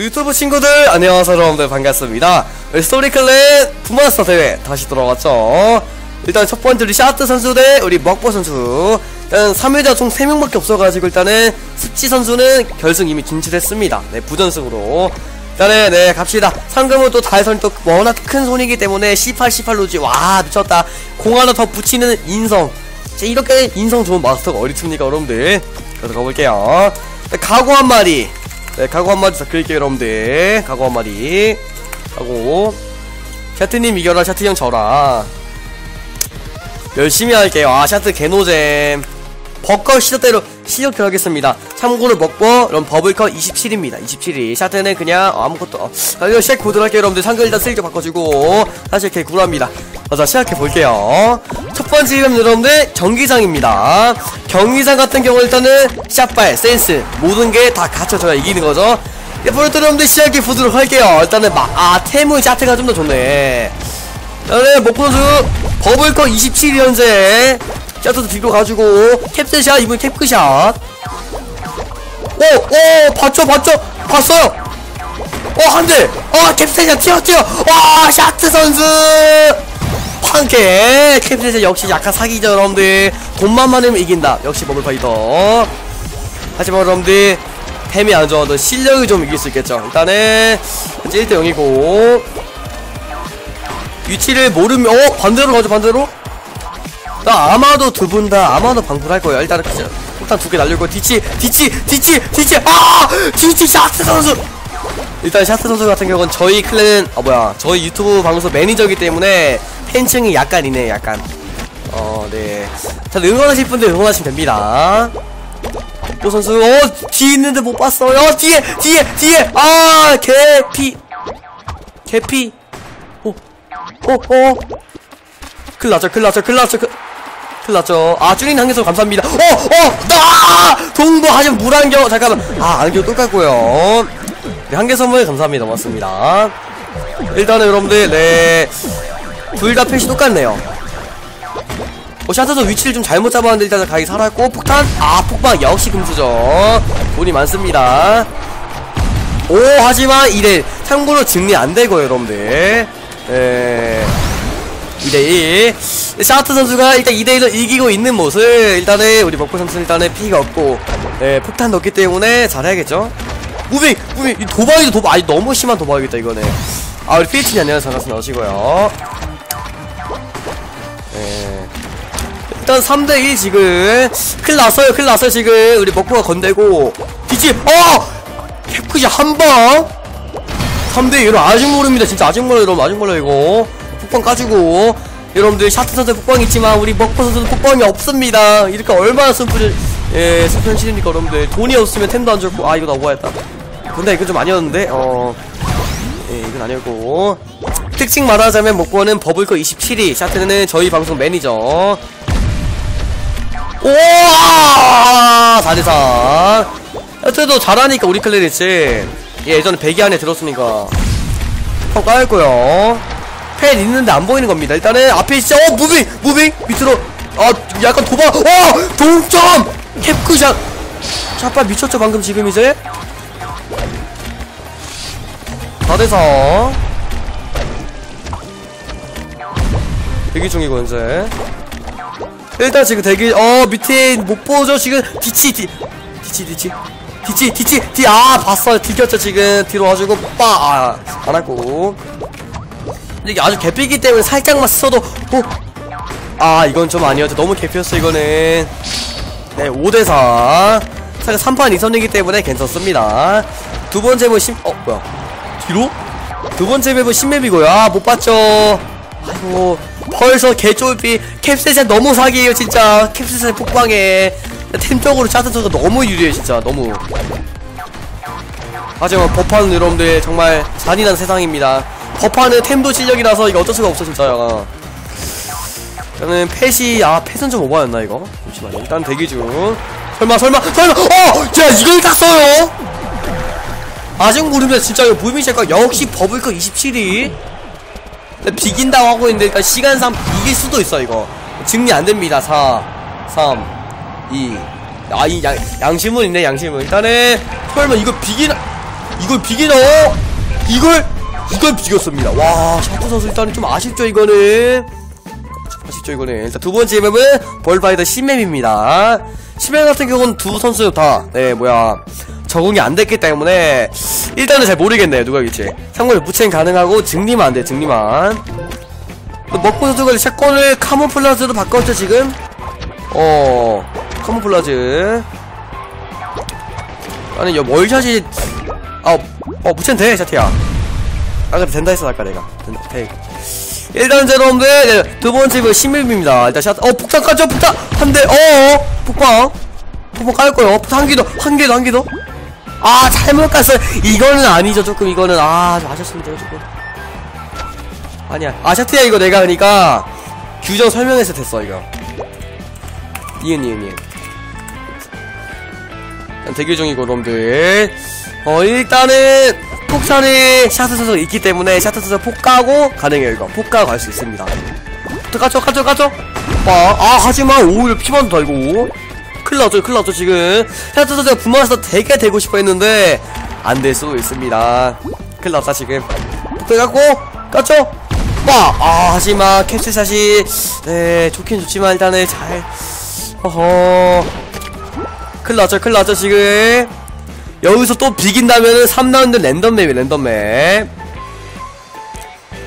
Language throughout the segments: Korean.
우리 유튜브 친구들 안녕하세요 여러분들. 반갑습니다. 스토리클랜 부마스터 대회 다시 돌아왔죠? 일단 첫 번째 우리 샤트 선수 대 우리 먹보 선수. 일단 3회자 총 3명밖에 없어가지고 일단은 습지 선수는 결승 이미 진출했습니다. 네 부전승으로. 일단은 네 갑시다. 상금은 또 달선이 또 워낙 큰 손이기 때문에 18 18로지 와 미쳤다. 공 하나 더 붙이는 인성. 자, 이렇게 인성 좋은 마스터가 어디 있습니까 여러분들? 그래서 가볼게요. 네, 가구 한 마리 네, 가구 한 마리 더 그릴게요, 여러분들. 가구 한 마리. 하고. 샤트님 이겨라, 샤트 형 져라. 열심히 할게요. 아, 샤트 개노잼. 버커 시도대로 들어가겠습니다. 참고로 먹보, 그럼 버블컷 27입니다. 27이. 샤트는 그냥 아무것도, 어, 자, 이거 시작 보도록 할게요, 여러분들. 상글 일단 슬쩍 바꿔주고. 다시 이렇게 구합니다. 자, 시작해 볼게요. 첫 번째 이름 여러분들, 경기장입니다. 경기장 같은 경우 일단은 샷발, 센스, 모든 게 다 갖춰져야 이기는 거죠. 이번에 여러분들 시작해 보도록 할게요. 일단은 막, 아, 태무 샤트가 좀 더 좋네. 일단은 목포 선수, 버블컷 27이 현재. 샤트도 뒤로 가지고, 캡스샷, 이분 캡크샷. 오, 오, 봤죠, 봤죠? 봤어요! 어, 한 대! 어, 캡스샷 튀어, 튀어! 와, 샤트 선수! 팡케! 캡스샷 역시 약간 사기죠, 여러분들. 돈만 많으면 이긴다. 역시 버블파이터. 하지만 여러분들, 템이 안 좋아도 실력이 좀 이길 수 있겠죠. 일단은, 현재 1대 0이고, 위치를 모르면, 어? 반대로 가죠, 반대로? 나 아마도 두 분 다 아마도 방풀할 거예요. 일단은 그죠. 폭탄 두개 날리고 뒤치 뒤치 뒤치 뒤치 아 뒤치 샤트 선수. 일단 샤트 선수 같은 경우는 저희 클랜 아 뭐야 저희 유튜브 방송 매니저이기 때문에 팬층이 약간 있네 약간. 어 네. 자 응원하실 분들 응원하시면 됩니다. 또 선수 어 뒤에 있는데 못 봤어요. 뒤에 뒤에 뒤에. 아 개피. 개피. 오오오. 났죠 큰- 큰일 났죠 아 쭈린 한개서 감사합니다. 어어나! 동부 하지만 물안경. 잠깐만. 아 안경 똑같고요. 네 한개 선물 감사합니다. 고맙습니다. 일단은 여러분들 네 둘다 펫이 똑같네요. 어, 샷에서 위치를 좀 잘못 잡았는데 일단은 가기 살았고 폭탄? 아 폭방 역시 금수저. 돈이 많습니다. 오 하지만 이래 참고로 증리 안 되고요 여러분들. 예. 2대1 샤트 선수가 일단 2대1로 이기고 있는 모습. 일단은 우리 먹고 선수는 일단은 피가 없고 네 폭탄 넣기 때문에 잘해야겠죠? 무빙 무빙. 이 도박이도 도박 아니 너무 심한 도박이겠다 이거는. 아 우리 피치님 안녕하세요. 반갑습니다. 오시고요 일단 3대1 지금 큰일 났어요 큰일 났어요 지금. 우리 먹고가 건대고. 뒤지 어! 캡크지 한방 3대1 아직 모릅니다. 진짜 아직 몰라요 여러분. 아직 몰라요 이거. 폭방 까주고. 여러분들 샤트 선수 폭방이 있지만 우리 먹고 선수는 폭방이 없습니다. 이렇게 얼마나 슬프지. 예 슬픈 실입니까 여러분들. 돈이 없으면 템도 안 좋고. 아 이거 나 오버했다. 근데 이건 좀 아니었는데 어. 예, 이건 아니었고. 특징 말하자면 먹고는 버블커 27위 샤트는 저희 방송 매니저 오아 4대4 샤트도 잘하니까 우리 클래리치 예, 예전에 배기 안에 들었으니까. 형 까였고요. 팬 있는데 안 보이는 겁니다. 일단은 앞에 진짜 어 무빙! 무빙! 밑으로. 아 약간 도박 어 동점! 캡크샷 자빠 미쳤죠 방금 지금 이제? 4대4 대기 중이고 현재 일단 지금 대기 어 밑에 못 보죠 지금. 뒤치 뒤 뒤치 뒤치. 뒤치 뒤치 뒤아 봤어요. 들켰죠 지금. 뒤로 와주고 빠안 하고. 근데 이게 아주 개피기 때문에 살짝만 써도 어? 아 이건 좀 아니었죠. 너무 개피였어 이거는. 네 5대4 사실 3판 2선이기 때문에 괜찮습니다. 두 번째 맵은 심.. 어 뭐야? 뒤로? 두 번째 맵은 신맵이고요. 아 못봤죠. 아이고 벌써 개쫄비 캡셋이 너무 사기예요 진짜. 캡셋의 폭방에. 템적으로 짜증서가 너무 유리해 진짜. 너무. 하지만 법하는 여러분들 정말 잔인한 세상입니다. 법하는 템도 실력이라서 이거 어쩔 수가 없어 진짜. 저는 펫이 아 펫은 좀 오버였나 이거? 잠시만요. 일단 대기 중. 설마 설마 설마! 어! 제가 이걸 땄어요? 아직 모르면 진짜 이거 무빙샷과 역시 버블컷 27이 비긴다고 하고 있는데 일단 시간상 이길 수도 있어 이거. 증리 안됩니다 4 3 2 아 이 양심은 있네 양심은. 일단은 설마 이거 비기나 이걸 비기나 이걸 이걸 비겼습니다. 와 샤트 선수 일단은 좀 아쉽죠 이거는. 아쉽죠 이거는. 일단 두 번째 맵은 벌바이더 신맵입니다. 신맵 같은 경우는 두 선수 다 네 뭐야 적응이 안 됐기 때문에 일단은 잘 모르겠네요 누가 이길지. 참고로 무체인 가능하고 증리만 안돼 증리만. 먹고 선수가 샷건을 카모플라즈로 바꿨죠 지금? 어 카모플라즈. 아니 여 월샷이 아 어 무첸 돼 샤티야. 아 그래 된다 했어 아까 내가. 된다 돼. 일단 여러분들 네, 두 번째 그 신맵입니다. 일단 샷 어 폭탄 까죠? 폭탄 한대 어어 폭방 폭방 깔 거요. 폭탄 한 개더 한 개 더 한 개더 아 잘못 갔어요. 이거는 아니죠. 조금 이거는. 아 아셨습니다. 조금. 아니야. 아 샤트야 이거 내가 그니까 규정 설명해서 됐어 이거. 니은 니은 일단 대기 중이고 놈들. 어 일단은 폭탄이 샤트 선수 있기 때문에 샤트 선수 폭 까고 가능해요 이거. 폭 까고 갈수 있습니다. 까죠 까죠 까죠. 아, 아 하지만 오히려 피만 달고 큰일 났죠 큰일 났죠 지금. 샤트 선수가 부마에서 되게 되고 싶어 했는데 안 될 수도 있습니다. 큰일 났다 지금 폭 갖고 까죠? 빠! 아 하지만 캡슐샷이 네 좋긴 좋지만 일단은 잘 허허. 큰일 났죠 큰일 났죠 지금. 여기서 또 비긴다면은 3라운드 랜덤맵이 랜덤맵.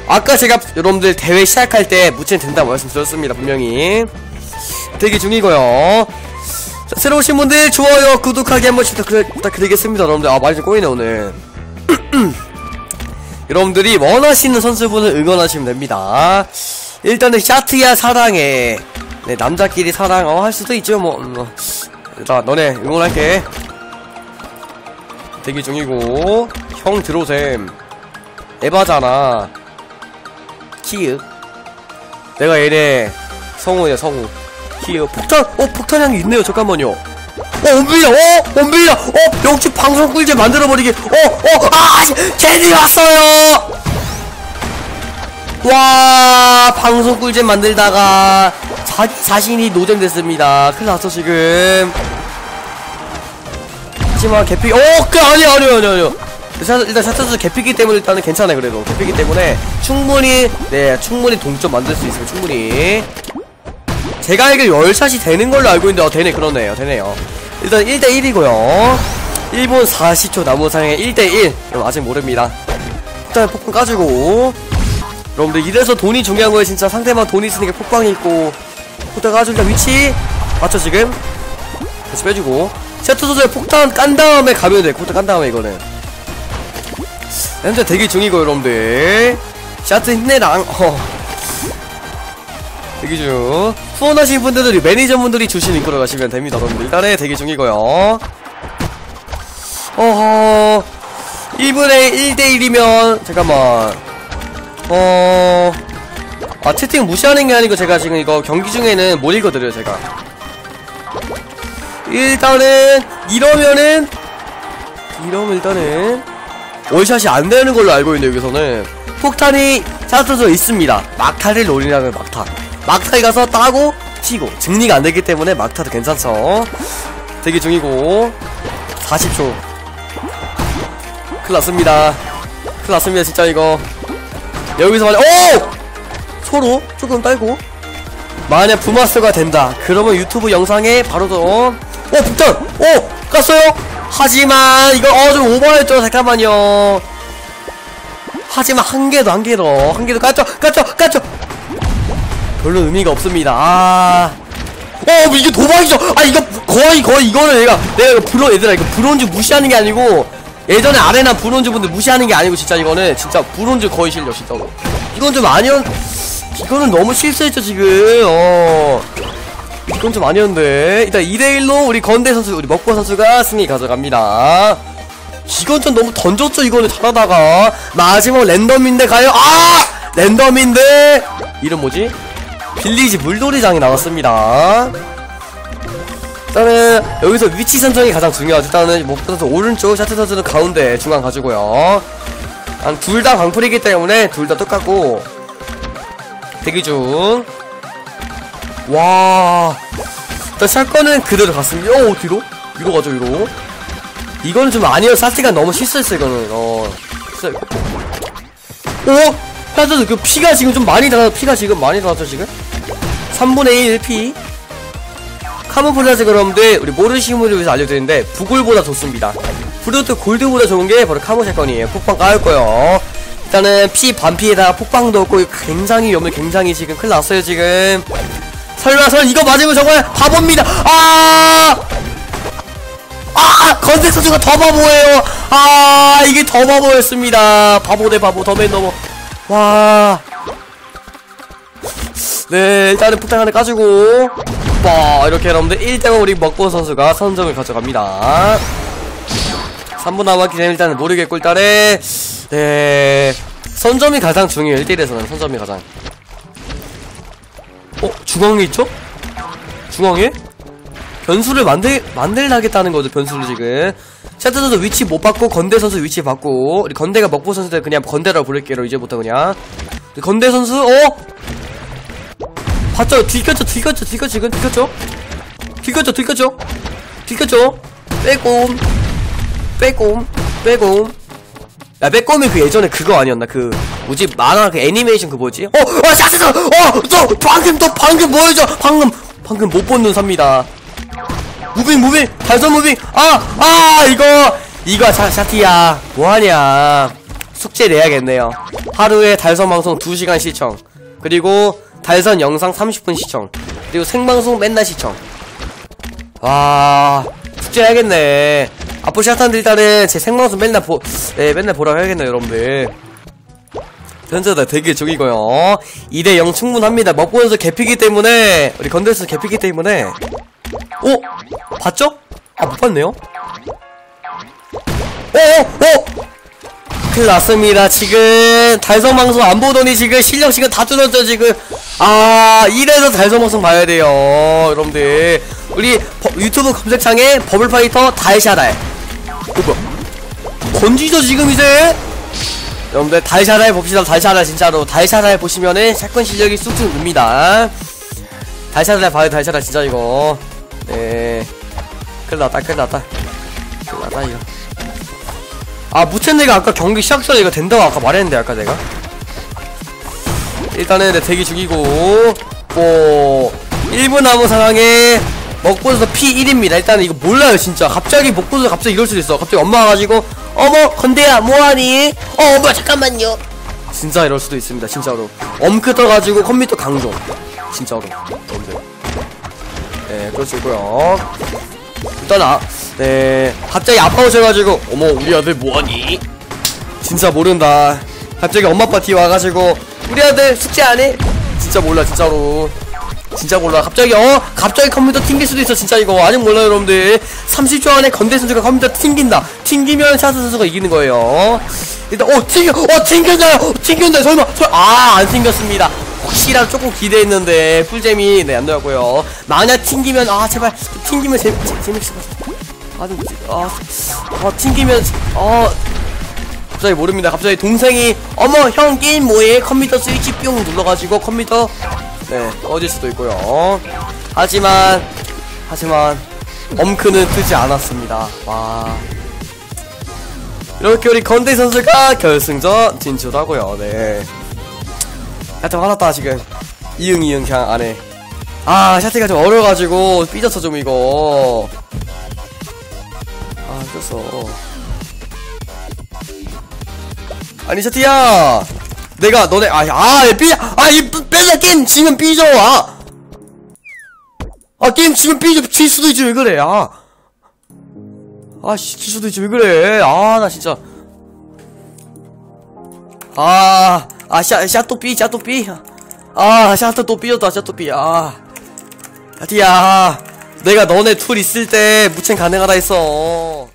아까 제가 여러분들 대회 시작할 때 무치는 된다고 말씀드렸습니다 분명히. 대기 중이고요 자, 새로 오신 분들 좋아요 구독하기 한 번씩 부탁, 부탁드리겠습니다. 여러분들 아 많이 좀 꼬이네 오늘. 여러분들이 원하시는 선수분을 응원하시면 됩니다. 일단은 샤트야 사랑해. 네 남자끼리 사랑 어, 할 수도 있죠 뭐 음, 어. 일단 너네 응원할게. 대기 중이고. 형 들어오셈. 에바잖아. 키읔 내가 얘네 성우야 성우 키읔 폭탄 어 폭탄 향이 있네요. 잠깐만요. 어 원빌려 어 원빌려 어 역시 방송 꿀제 만들어버리기 어어아 괜히 왔어요. 와 방송 꿀잼 만들다가 자, 자신이 노잼됐습니다. 큰일 났어 지금. 하지만 개피 어그 아니 아니 아니 아니 일단 샤트스 개피기 때문에 일단은 괜찮아요 그래도. 개피기 때문에 충분히 네 충분히 동점 만들 수 있어요 충분히 제가 알기로 열샷이 되는 걸로 알고 있는데 어 되네 그러네요. 되네요. 일단 1대1이고요. 1분 40초 남은 상황에 1대1 아직 모릅니다. 일단 폭풍 까주고. 여러분들 이래서 돈이 중요한 거예요 진짜. 상대방 돈이 있으니까 폭방이 있고. 폭탄 까주니까 위치 맞죠 지금. 다시 빼주고. 세트 소수에 폭탄 깐 다음에 가면 돼 폭탄 깐 다음에 이거는. 현재 대기 중이고 여러분들. 샤트 힘내랑 어. 대기 중 후원하신 분들이 매니저분들이 주신 이끌어 가시면 됩니다. 여러분들 일단은 대기 중이고요. 어허 1분에 1대1이면 잠깐만. 어... 아 채팅 무시하는 게 아니고 제가 지금 이거 경기 중에는 못 읽어드려요 제가. 일단은 이러면은 이러면 일단은 월샷이 안 되는 걸로 알고 있는데 여기서는 폭탄이 샷서져 있습니다. 막타를 노리라는 막타 막타에 가서 따고 튀고 증리가 안 되기 때문에 막타도 괜찮죠 대기 중이고 40초 큰일 났습니다 큰일 났습니다 진짜 이거 여기서 만약 오! 서로 조금 딸고 만약 부마스가 된다 그러면 유튜브 영상에 바로 더 어? 폭탄! 오! 깠어요? 하지만 이거 어 좀 오버했죠 잠깐만요 하지만 한 개도 한 개도 한 개도 깠죠 깠죠 깠죠 별로 의미가 없습니다 아 어, 이게 도박이죠! 아, 이거, 거의, 거의, 이거는 내가, 내가 브로, 얘들아, 이거 브론즈 무시하는 게 아니고, 예전에 아레나 브론즈 분들 무시하는 게 아니고, 진짜 이거는, 진짜 브론즈 거의 실력, 진짜로. 이건 좀 아니었, 이거는 너무 실수했죠, 지금, 어. 이건 좀 아니었는데. 일단 2대1로 우리 건대 선수, 우리 먹고 선수가 승리 가져갑니다. 이건 좀 너무 던졌죠, 이거는 잘하다가. 마지막 랜덤인데 가요. 아! 랜덤인데! 이름 뭐지? 빌리지 물놀이장이 나왔습니다. 일단은 여기서 위치 선정이 가장 중요하죠. 일단은 목표 선수 오른쪽, 샤트 선수는 가운데 중앙 가지고요. 둘 다 광풀이기 때문에 둘 다 똑같고 대기 중. 와. 일단 샷건은 그대로 갔습니다. 오 뒤로? 위로 가죠 위로. 이거는 좀 아니에요. 사티가 너무 실수했어, 이거는. 어. 오! 하여튼 그 피가 지금 좀 많이 달아, 피가 지금 많이 달았죠, 지금? 3분의 1 피. 카모플라즈 그럼데 우리 모르시무를 위해서 알려드리는데, 부골보다 좋습니다. 브루트 골드보다 좋은 게 바로 카모 샷건이에요. 폭방 까일 거요. 일단은 피 반피에다가 폭방도 없고, 굉장히 위험해, 굉장히 지금 큰일 났어요, 지금. 설마, 설마 이거 맞으면 정말 바보입니다. 아! 아! 건대 선수가 더 바보예요! 아! 이게 더 바보였습니다. 바보 대 바보, 더맨 넘어. 와. 네, 일단은 폭탄 하나 까주고. 와, 이렇게 여러분들 1대1 우리 먹보 선수가 선점을 가져갑니다. 3분 남았기 때문에 일단은 모르겠고, 일단은, 네. 선점이 가장 중요해요, 1대1에서는 선점이 가장. 어? 중앙에 있죠? 중앙에? 변수를 만들, 만들라겠다는 거죠, 변수를 지금. 샤트 선수 위치 못 받고, 건대 선수 위치 받고, 우리 건대가 먹보 선수들 그냥 건대라고 부를게요, 이제부터 그냥. 건대 선수, 어? 봤죠? 뒤켰죠, 뒤켰죠, 뒤켰죠, 지금 뒤켰죠? 뒤켰죠, 뒤켰죠? 뒤켰죠? 빼꼼, 빼꼼, 빼꼼. 야, 빼꼼이 그 예전에 그거 아니었나? 그, 뭐지, 만화 그 애니메이션 그 뭐지? 어! 어! 샤트 선수! 어! 저! 방금, 또 방금 뭐였죠? 방금, 방금 못 본 눈 삽니다. 무빙 무빙! 달선 무빙! 아아! 이거! 이거 샤, 샤티야. 뭐하냐? 숙제 내야겠네요. 하루에 달선 방송 2시간 시청. 그리고 달선 영상 30분 시청. 그리고 생방송 맨날 시청. 와 숙제 해야겠네. 앞으로 샤탄들 일단은 제 생방송 맨날 보 네, 맨날 보라고 해야겠네요 여러분들. 현재다 되게 저기고요. 2대0 충분합니다. 먹보면서 개피기 때문에 우리 건들스 개피기 때문에 오! 봤죠? 아, 못 봤네요? 오! 오! 큰일 났습니다. 지금, 달성방송 안 보더니 지금 실력 지금 다 뚫었죠, 지금. 아, 이래서 달성방송 봐야 돼요. 여러분들. 우리 버, 유튜브 검색창에 버블파이터 달샤달. 어, 뭐야? 건지죠, 지금 이제? 여러분들, 달샤달 봅시다, 달샤달 진짜로. 달샤달 보시면은 샷건 실력이 쑥쑥 늡니다. 달샤달 봐요, 달샤달 진짜 이거. 네. 큰일 났다, 큰일 났다. 큰일 났다, 이거. 아, 무첸네가 아까 경기 시작 전에 이거 된다고 아까 말했는데, 아까 내가. 일단은 내 대기 죽이고, 뭐, 1분 남은 상황에, 먹고서 P1입니다. 일단은 이거 몰라요, 진짜. 갑자기 먹고서 갑자기 이럴 수도 있어. 갑자기 엄마가 가지고, 어머, 건대야, 뭐하니? 어, 엄마, 잠깐만요. 진짜 이럴 수도 있습니다, 진짜로. 엄크 떠가지고 컴퓨터 강조. 진짜로. 여러분들. 네, 있고요. 일단 아, 네, 갑자기 아빠 오셔가지고 어머 우리 아들 뭐하니? 진짜 모른다. 갑자기 엄마 아빠 뒤에 와가지고 우리 아들 숙제 안 해? 진짜 몰라 진짜로. 진짜 몰라. 갑자기 어 갑자기 컴퓨터 튕길 수도 있어 진짜 이거 아직 몰라요 여러분들. 30초 안에 건대 선수가 컴퓨터 튕긴다. 튕기면 샤스 선수가 이기는 거예요. 일단 어 튕겨 어 튕겼나요? 튕겼나요? 설마 아안 튕겼습니다. 혹시라도 조금 기대했는데 꿀잼이 네안 나왔고요. 만약 튕기면 아 제발 튕기면 재 재밌을 것 같아. 아좀 아, 아 튕기면 어 갑자기 모릅니다. 갑자기 동생이 어머 형 게임 뭐해? 컴퓨터 스위치 뿅 눌러가지고 컴퓨터 네 꺼질 수도 있고요. 하지만 하지만 엄크는 뜨지 않았습니다. 와. 이렇게 우리 건대 선수가 결승전 진출하고요. 네. 하여튼 화났다 지금. 이응 이응 그냥 안해. 아 샤트가 좀 어려가지고 삐졌어 좀 이거. 아 삐졌어. 아니 샤트야! 내가 너네 아아 삐 아이 뺄래 게임 지면 삐져 아. 아 게임 지면 삐져 질 수도 있지 왜 그래 아. 아씨 질 수도 있지 왜 그래 아 나 진짜. 아 아, 샤, 샤또 삐, 샤또 삐. 아, 샤또 또 삐졌다, 샤또 삐. 아. 야티야. 내가 너네 툴 있을 때 무첸 가능하다 했어.